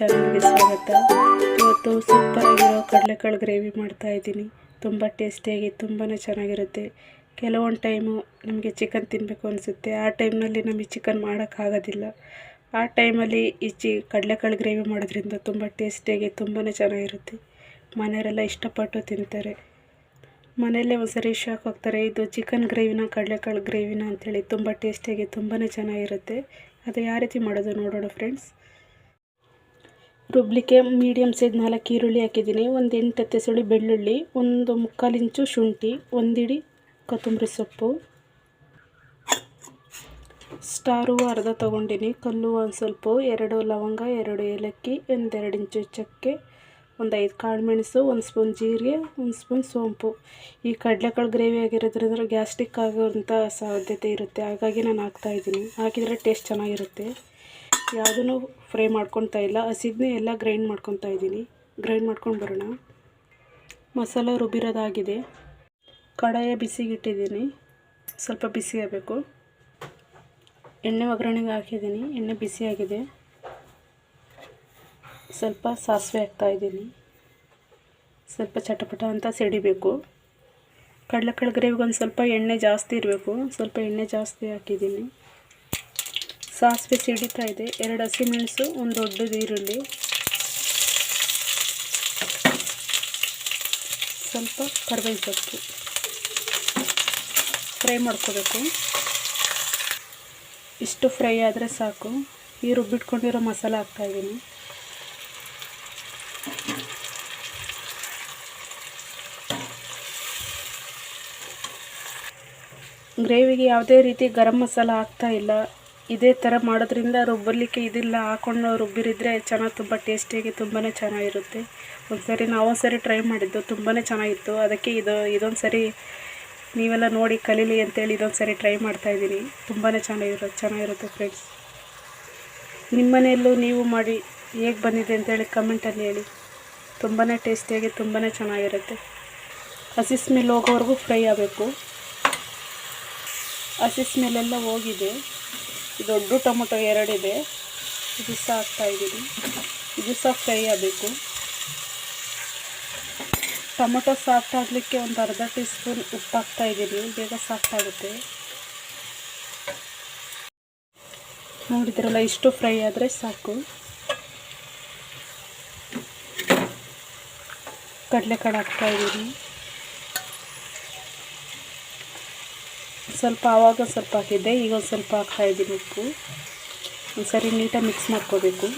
ಚಾನಲ್ಗೆ ಸ್ವಾಗತ ಇವತ್ತು ಸೂಪರಾಗಿರೋ ಕಡಲೆಕಾಳು ಗ್ರೇವಿ ಮಾಡ್ತಾ ಇದ್ದೀನಿ. ತುಂಬ ಟೇಸ್ಟಿಯಾಗಿ ತುಂಬಾ ಚೆನ್ನಾಗಿರುತ್ತೆ. ಕೆಲವೊಂದು ಟೈಮು ನಮಗೆ ಚಿಕನ್ ತಿನ್ನಬೇಕು ಅನಿಸುತ್ತೆ. ಆ ಟೈಮ್ನಲ್ಲಿ ನಮಗೆ ಚಿಕನ್ ಮಾಡೋಕ್ಕಾಗೋದಿಲ್ಲ ಆ ಟೈಮಲ್ಲಿ ಈ ಚಿ ಕಡಲೆಕಾಳು ಗ್ರೇವಿ ಮಾಡೋದ್ರಿಂದ ತುಂಬ ಟೇಸ್ಟಿಯಾಗಿ ತುಂಬಾ ಚೆನ್ನಾಗಿರುತ್ತೆ. ಮನೆಯವರೆಲ್ಲ ಇಷ್ಟಪಟ್ಟು ತಿಂತಾರೆ. ಮನೆಯಲ್ಲೇ ಒಂದ್ಸರಿ ಶಾಕ್ ಹೋಗ್ತಾರೆ ಇದು ಚಿಕನ್ ಗ್ರೇವಿನ, ಕಡಲೆಕಾಳು ಗ್ರೇವಿನ ಅಂಥೇಳಿ ತುಂಬ ಟೇಸ್ಟಿಯಾಗಿ ತುಂಬಾ ಚೆನ್ನಾಗಿರುತ್ತೆ. ಅದು ಯಾವ ರೀತಿ ಮಾಡೋದು ನೋಡೋಣ, ಫ್ರೆಂಡ್ಸ್. ರುಬ್ಲಿಕ್ಕೆ ಮೀಡಿಯಮ್ ಸೈಜ್ ನಾಲ್ಕು ಈರುಳ್ಳಿ ಹಾಕಿದ್ದೀನಿ. ಒಂದು ಎಂಟು ಹತ್ತು ಸುಳಿ ಬೆಳ್ಳುಳ್ಳಿ, ಒಂದು ಮುಕ್ಕಾಲು ಇಂಚು ಶುಂಠಿ, ಒಂದಿಡಿ ಕೊತ್ತಂಬರಿ ಸೊಪ್ಪು. ಸ್ಟಾರು ಅರ್ಧ ತೊಗೊಂಡಿನಿ. ಕಲ್ಲು ಒಂದು ಸ್ವಲ್ಪ, ಎರಡು ಲವಂಗ, ಎರಡು ಏಲಕ್ಕಿ ಒಂದೆರಡು ಇಂಚು ಚಕ್ಕೆ, ಒಂದು ಐದು ಕಾಳುಮೆಣಸು ಒಂದು ಸ್ಪೂನ್ ಜೀರಿಗೆ, ಒಂದು ಸ್ಪೂನ್ ಸೋಂಪು. ಈ ಕಡಲೆಕಾಳು ಗ್ರೇವಿ ಆಗಿರೋದ್ರಿಂದ ಗ್ಯಾಸ್ಟ್ರಿಕ್ ಆಗೋಂಥ ಸಾಧ್ಯತೆ ಇರುತ್ತೆ. ಹಾಗಾಗಿ ನಾನು ಹಾಕ್ತಾಯಿದ್ದೀನಿ ಹಾಕಿದರೆ ಟೇಸ್ಟ್ ಚೆನ್ನಾಗಿರುತ್ತೆ. ಯಾವುದೂ ಫ್ರೈ ಮಾಡ್ಕೊತಾ ಇಲ್ಲ. ಹಸಿದನ್ನೇ ಎಲ್ಲ ಗ್ರೈಂಡ್ ಮಾಡ್ಕೊತಾ ಇದ್ದೀನಿ. ಗ್ರೈಂಡ್ ಮಾಡ್ಕೊಂಡು ಬರೋಣ. ಮಸಾಲ ರುಬ್ಬಿರೋದಾಗಿದೆ. ಕಡಾಯ ಬಿಸಿಗಿಟ್ಟಿದ್ದೀನಿ. ಸ್ವಲ್ಪ ಬಿಸಿ ಆಗಬೇಕು ಎಣ್ಣೆ ಒಗ್ಗರಣೆಗೆ ಹಾಕಿದ್ದೀನಿ. ಎಣ್ಣೆ ಬಿಸಿಯಾಗಿದೆ. ಸ್ವಲ್ಪ ಸಾಸಿವೆ ಹಾಕ್ತಾಯಿದ್ದೀನಿ ಸ್ವಲ್ಪ ಚಟಪಟ ಅಂತ ಸಿಡಿಬೇಕು. ಕಡಲೆಕಾಳು ಗ್ರೇವಿಗೆ ಒಂದು ಸ್ವಲ್ಪ ಎಣ್ಣೆ ಜಾಸ್ತಿ ಇರಬೇಕು. ಸ್ವಲ್ಪ ಎಣ್ಣೆ ಜಾಸ್ತಿ ಹಾಕಿದ್ದೀನಿ. ಸಾಸಿವೆ ಸಿಡಿತಾ ಇದೆ. ಎರಡು ಹಸಿಮೆಣಸು ಒಂದು ದೊಡ್ಡದು ಈರುಳ್ಳಿ. ಸ್ವಲ್ಪ ಕರ್ಬೇವಿನ ಸೊಪ್ಪು ಫ್ರೈ ಮಾಡ್ಕೋಬೇಕು. ಇಷ್ಟು ಫ್ರೈ ಆದರೆ ಸಾಕು. ಈ ರುಬ್ಬಿಟ್ಕೊಂಡಿರೋ ಮಸಾಲ ಹಾಕ್ತಾಯಿದ್ದೀನಿ ಗ್ರೇವಿಗೆ ಯಾವುದೇ ರೀತಿ ಗರಂ ಮಸಾಲ ಹಾಕ್ತಾ ಇಲ್ಲ. ಇದೇ ಥರ ಮಾಡೋದ್ರಿಂದ ರುಬ್ಬಲಿಕ್ಕೆ ಇದಿಲ್ಲ. ಹಾಕೊಂಡು ರುಬ್ಬಿರಿದ್ರೆ ಚೆನ್ನಾಗಿ ತುಂಬ ಟೇಸ್ಟಿಯಾಗಿ ತುಂಬಾ ಚೆನ್ನಾಗಿರುತ್ತೆ. ಒಂದು ಸರಿ ನಾವು ಸರಿ ಟ್ರೈ ಮಾಡಿದ್ದು ತುಂಬಾ ಚೆನ್ನಾಗಿತ್ತು. ಅದಕ್ಕೆ ಇದು ಇದೊಂದು ಸರಿ ನೀವೆಲ್ಲ ನೋಡಿ ಕಲೀಲಿ ಅಂತೇಳಿ ಇದೊಂದು ಸರಿ ಟ್ರೈ ಮಾಡ್ತಾಯಿದ್ದೀನಿ ತುಂಬಾ ಚೆನ್ನಾಗಿರೋ, ಚೆನ್ನಾಗಿರುತ್ತೆ ಫ್ರೆಂಡ್ಸ್ ನಿಮ್ಮ ಮನೆಯಲ್ಲೂ ನೀವು ಮಾಡಿ ಹೇಗೆ ಬಂದಿದೆ ಅಂತೇಳಿ ಕಮೆಂಟಲ್ಲಿ ಹೇಳಿ. ತುಂಬಾ ಟೇಸ್ಟಿಯಾಗಿ ತುಂಬಾ ಚೆನ್ನಾಗಿರುತ್ತೆ. ಹಸಿ ಸ್ಮೆಲ್ ಹೋಗೋವರೆಗೂ ಫ್ರೈ ಆಗಬೇಕು. ಹಸಿ ಸ್ಮೆಲ್ಲೆಲ್ಲ ಹೋಗಿದೆ. ದೊಡ್ಡ ಟೊಮೊಟೊ ಎರಡಿದೆ. ಇದು ಸಹ ಹಾಕ್ತಾಯಿದ್ದೀನಿ ಇದು ಸಹ ಫ್ರೈ ಆಗಬೇಕು. ಟೊಮೊಟೊ ಸಾಫ್ಟ್ ಆಗಲಿಕ್ಕೆ ಒಂದು ಅರ್ಧ ಟೀ ಸ್ಪೂನ್ ಉಪ್ಪು ಹಾಕ್ತಾಯಿದ್ದೀನಿ ಬೇಗ ಸಾಫ್ಟ್ ಆಗುತ್ತೆ. ನೋಡಿದ್ರಲ್ಲ, ಇಷ್ಟು ಫ್ರೈ ಆದರೆ ಸಾಕು. ಕಡಲೆಕಾಳು ಹಾಕ್ತಾಯಿದ್ದೀನಿ ಸ್ವಲ್ಪ ಆವಾಗ ಸ್ವಲ್ಪ ಹಾಕಿದ್ದೆ, ಈಗ ಒಂದು ಸ್ವಲ್ಪ ಹಾಕ್ತಾಯಿದ್ದೀನಿ ಉಪ್ಪು. ಒಂದು ಸರಿ ನೀಟಾಗಿ ಮಿಕ್ಸ್ ಮಾಡ್ಕೋಬೇಕು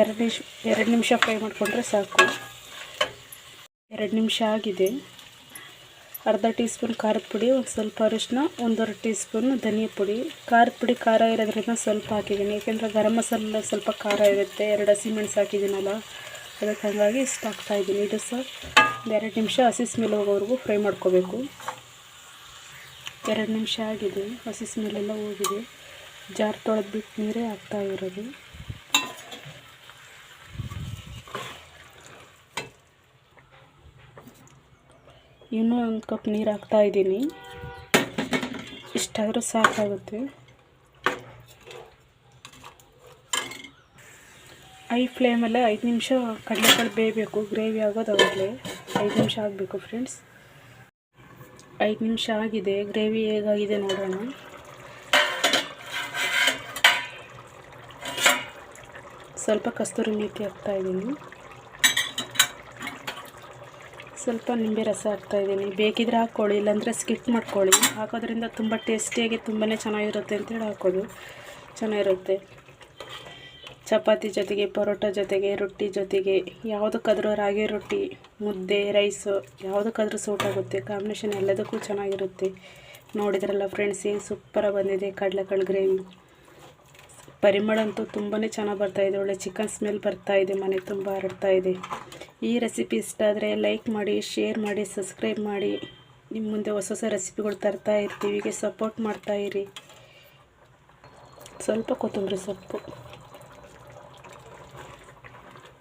ಎರಡು ನಿಮಿಷ ಎರಡು ನಿಮಿಷ ಫ್ರೈ ಮಾಡಿಕೊಂಡ್ರೆ ಸಾಕು. ಎರಡು ನಿಮಿಷ ಆಗಿದೆ. ಅರ್ಧ ಟೀ ಸ್ಪೂನ್ ಖಾರದ ಪುಡಿ, ಒಂದು ಸ್ವಲ್ಪ ಅರಿಶಿನ ಒಂದೂವರೆ ಟೀ ಸ್ಪೂನ್ ಧನಿಯಾ ಪುಡಿ. ಖಾರದ ಪುಡಿ ಖಾರ ಇರೋದ್ರಿಂದ ಸ್ವಲ್ಪ ಹಾಕಿದ್ದೀನಿ. ಏಕೆಂದರೆ ಗರಂ ಮಸಾಲ ಸ್ವಲ್ಪ ಖಾರ ಇರುತ್ತೆ. ಎರಡು ಹಸಿಮೆಣಸು ಹಾಕಿದ್ದೀನಲ್ಲ, ಅದಕ್ಕೆ ಹಾಗಾಗಿ ಇಷ್ಟ ಹಾಕ್ತಾಯಿದ್ದೀನಿ ಇದು ಸಹ ಎರಡು ನಿಮಿಷ ಹಸಿ ಸ್ಮೆಲ್ ಹೋಗೋವರೆಗೂ ಫ್ರೈ ಮಾಡ್ಕೋಬೇಕು. ಎರಡು ನಿಮಿಷ ಆಗಿದೆ ಹಸಿ ಸ್ಮೆಲ್ಲೆಲ್ಲ ಹೋಗಿದೆ. ಜಾರ್ ತೊಳೆದು ಬಿಟ್ಟು ನೀರೇ ಆಗ್ತಾ ಇರೋದು. ಇನ್ನೂ ಒಂದು ಕಪ್ ನೀರು ಹಾಕ್ತಾ ಇದ್ದೀನಿ. ಇಷ್ಟಾದರೂ ಸಾಕಾಗುತ್ತೆ. ಐ ಫ್ಲೇಮಲ್ಲೇ ಐದು ನಿಮಿಷ ಕಡಲೆಕಾಳು ಬೇಯಬೇಕು, ಗ್ರೇವಿ ಆಗೋದು ಆಗೋದಾಗಲೇ ಐದು ನಿಮಿಷ ಆಗಬೇಕು, ಫ್ರೆಂಡ್ಸ್. ಐದು ನಿಮಿಷ ಆಗಿದೆ, ಗ್ರೇವಿ ಹೇಗಾಗಿದೆ ನೋಡೋಣ. ಸ್ವಲ್ಪ ಕಸ್ತೂರಿ ಮೇಥಿ ಹಾಕ್ತಾಯಿದ್ದೀನಿ ಸ್ವಲ್ಪ ನಿಂಬೆ ರಸ ಹಾಕ್ತಾಯಿದ್ದೀನಿ ಬೇಕಿದ್ರೆ ಹಾಕ್ಕೊಳ್ಳಿ, ಇಲ್ಲಾಂದರೆ ಸ್ಕಿಪ್ ಮಾಡ್ಕೊಳ್ಳಿ. ಹಾಕೋದ್ರಿಂದ ತುಂಬ ಟೇಸ್ಟಿಯಾಗಿ ತುಂಬಾ ಚೆನ್ನಾಗಿರುತ್ತೆ ಅಂತೇಳಿ ಹಾಕೋದು. ಚೆನ್ನಾಗಿರುತ್ತೆ. ಚಪಾತಿ ಜೊತೆಗೆ, ಪರೋಟ ಜೊತೆಗೆ, ರೊಟ್ಟಿ ಜೊತೆಗೆ, ಯಾವುದಕ್ಕಾದ್ರೂ ರಾಗಿ ರೊಟ್ಟಿ, ಮುದ್ದೆ ರೈಸು ಯಾವುದಕ್ಕಾದ್ರೂ ಸೂಟ್ ಆಗುತ್ತೆ. ಕಾಂಬಿನೇಷನ್ ಎಲ್ಲದಕ್ಕೂ ಚೆನ್ನಾಗಿರುತ್ತೆ. ನೋಡಿದ್ರಲ್ಲ ಫ್ರೆಂಡ್ಸ್ ಏನು ಸೂಪರಾಗಿ ಬಂದಿದೆ ಕಡಲೆಕಾಳು ಗ್ರೇವಿ ಪರಿಮಳ ಅಂತೂ ತುಂಬಾ ಚೆನ್ನಾಗಿ ಬರ್ತಾಯಿದೆ ಒಳ್ಳೆ ಚಿಕನ್ ಸ್ಮೆಲ್ ಬರ್ತಾಯಿದೆ ಮನೆ ತುಂಬ ಹರಡ್ತಾ ಇದೆ. ಈ ರೆಸಿಪಿ ಇಷ್ಟ ಆದರೆ ಲೈಕ್ ಮಾಡಿ ಶೇರ್ ಮಾಡಿ ಸಬ್ಸ್ಕ್ರೈಬ್ ಮಾಡಿ. ನಿಮ್ಮ ಮುಂದೆ ಹೊಸ ಹೊಸ ರೆಸಿಪಿಗಳು ತರ್ತಾ ಇರ್ತೀವಿ. ಸಪೋರ್ಟ್ ಮಾಡ್ತಾಯಿರಿ ಸ್ವಲ್ಪ ಕೊತ್ತಂಬರಿ ಸೊಪ್ಪು.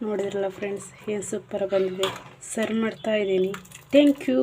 ನೋಡಿದ್ರಲ್ಲ ಫ್ರೆಂಡ್ಸ್ ಏನು ಸೂಪರ್ ಬಂದಿದೆ. ಸರ್ವ್ ಮಾಡ್ತಾ ಇದ್ದೀನಿ. Thank you